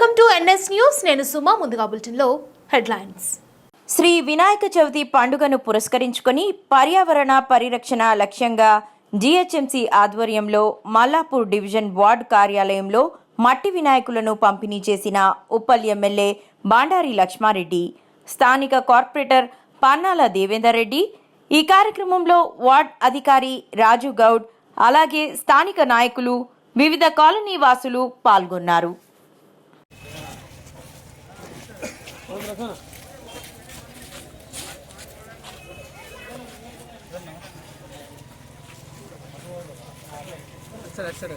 Welcome to NS news. నేను సుమా ముందుగా బులెటిన్లో హెడ్లైన్స్. శ్రీ వినాయక చవితి పండుగను పురస్కరించుకొని పర్యావరణ పరిరక్షణ లక్ష్యంగా జీహెచ్ఎంసీ ఆధ్వర్యంలో మల్లాపూర్ డివిజన్ వార్డ్ కార్యాలయంలో మట్టి వినాయకులను పంపిణీ చేసిన ఉప్పల్ ఎమ్మెల్యే బాండారి లక్ష్మారెడ్డి స్థానిక కార్పొరేటర్ పన్నాల దేవేందర్ రెడ్డి ఈ కార్యక్రమంలో వార్డ్ అధికారి రాజు గౌడ్ అలాగే స్థానిక నాయకులు వివిధ కాలనీ వాసులు పాల్గొన్నారు. సరే సరే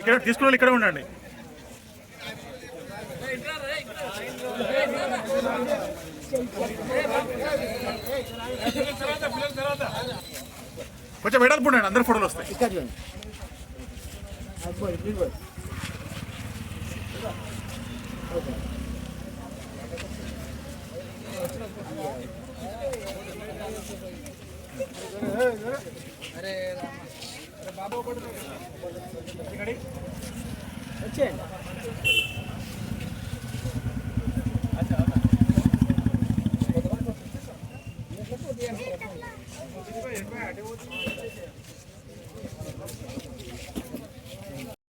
ఇక్కడ తీసుకున్న ఇక్కడే ఉండండి. కొంచెం వెడల్పు ఉండండి అందరు ఫోటోలు వస్తాయి. ఇక్కడ వచ్చేయండి.